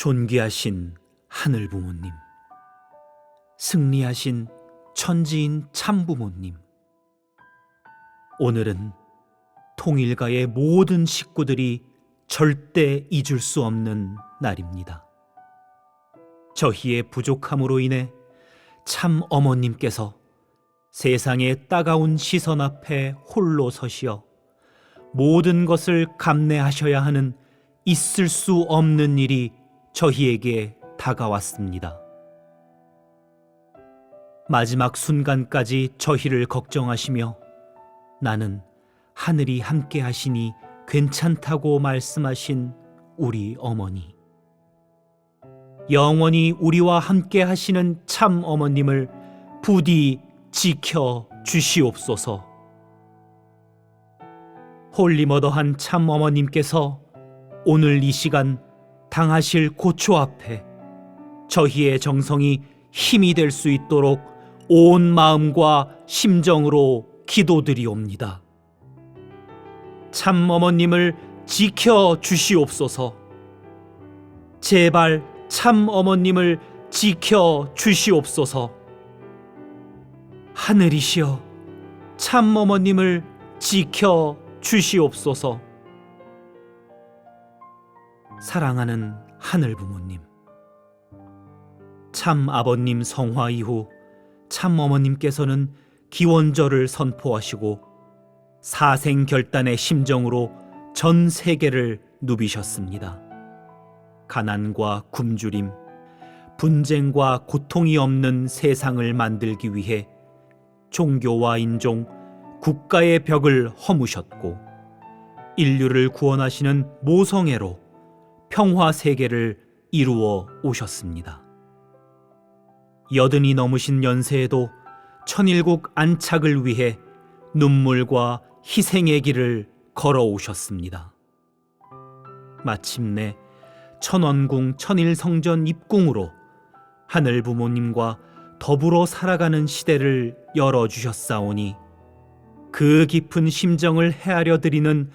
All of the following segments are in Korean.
존귀하신 하늘 부모님, 승리하신 천지인 참 부모님. 오늘은 통일가의 모든 식구들이 절대 잊을 수 없는 날입니다. 저희의 부족함으로 인해 참 어머님께서 세상의 따가운 시선 앞에 홀로 서시어 모든 것을 감내하셔야 하는 있을 수 없는 일이 저희에게 다가왔습니다. 마지막 순간까지 저희를 걱정하시며 나는 하늘이 함께 하시니 괜찮다고 말씀하신 우리 어머니. 영원히 우리와 함께 하시는 참 어머님을 부디 지켜 주시옵소서. 홀리머더한 참 어머님께서 오늘 이 시간 당하실 고초 앞에 저희의 정성이 힘이 될 수 있도록 온 마음과 심정으로 기도드리옵니다. 참 어머님을 지켜 주시옵소서. 제발 참 어머님을 지켜 주시옵소서. 하늘이시여, 참 어머님을 지켜 주시옵소서. 사랑하는 하늘 부모님. 참 아버님 성화 이후 참 어머님께서는 기원절을 선포하시고 사생 결단의 심정으로 전 세계를 누비셨습니다. 가난과 굶주림, 분쟁과 고통이 없는 세상을 만들기 위해 종교와 인종, 국가의 벽을 허무셨고 인류를 구원하시는 모성애로 평화 세계를 이루어 오셨습니다. 여든이 넘으신 연세에도 천일국 안착을 위해 눈물과 희생의 길을 걸어 오셨습니다. 마침내 천원궁 천일성전 입궁으로 하늘 부모님과 더불어 살아가는 시대를 열어주셨사오니 그 깊은 심정을 헤아려 드리는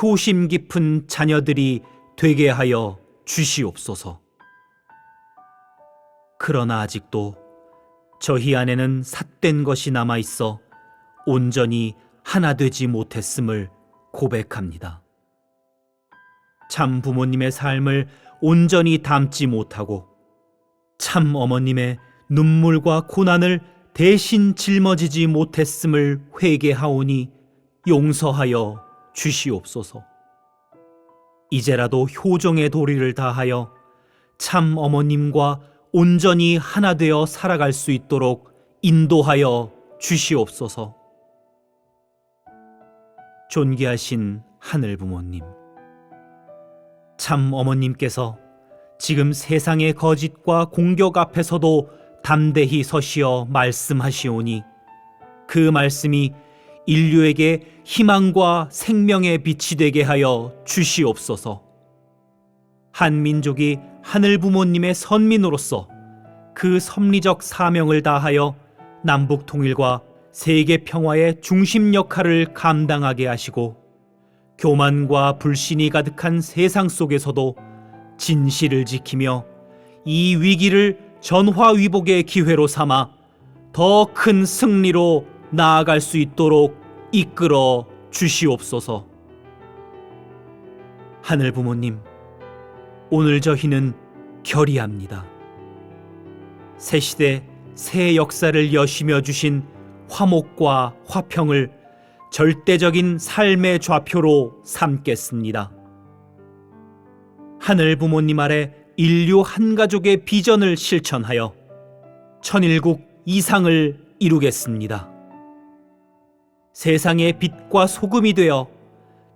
효심 깊은 자녀들이 되게 하여 주시옵소서. 그러나 아직도 저희 안에는 삿된 것이 남아 있어 온전히 하나 되지 못했음을 고백합니다. 참 부모님의 삶을 온전히 담지 못하고 참 어머님의 눈물과 고난을 대신 짊어지지 못했음을 회개하오니 용서하여 주시옵소서. 이제라도 효정의 도리를 다하여 참 어머님과 온전히 하나 되어 살아갈 수 있도록 인도하여 주시옵소서. 존귀하신 하늘 부모님. 참 어머님께서 지금 세상의 거짓과 공격 앞에서도 담대히 서시어 말씀하시오니 그 말씀이 인류에게 희망과 생명의 빛이 되게 하여 주시옵소서. 한 민족이 하늘 부모님의 선민으로서 그 섭리적 사명을 다하여 남북 통일과 세계 평화의 중심 역할을 감당하게 하시고 교만과 불신이 가득한 세상 속에서도 진실을 지키며 이 위기를 전화위복의 기회로 삼아 더 큰 승리로 나아갈 수 있도록 이끌어 주시옵소서. 하늘 부모님, 오늘 저희는 결의합니다. 새 시대 새 역사를 여시며 주신 화목과 화평을 절대적인 삶의 좌표로 삼겠습니다. 하늘 부모님 아래 인류 한 가족의 비전을 실천하여 천일국 이상을 이루겠습니다. 세상의 빛과 소금이 되어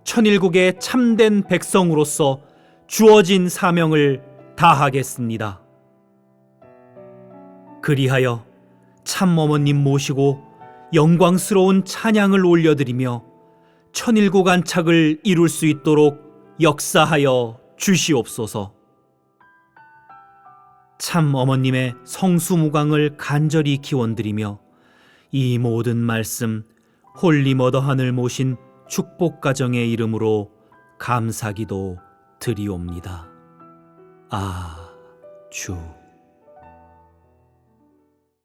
천일국의 참된 백성으로서 주어진 사명을 다하겠습니다. 그리하여 참 어머님 모시고 영광스러운 찬양을 올려드리며 천일국 안착을 이룰 수 있도록 역사하여 주시옵소서. 참 어머님의 성수무광을 간절히 기원드리며 이 모든 말씀 홀리머더 하늘 모신 축복 가정의 이름으로 감사기도 드리옵니다. 아멘. 주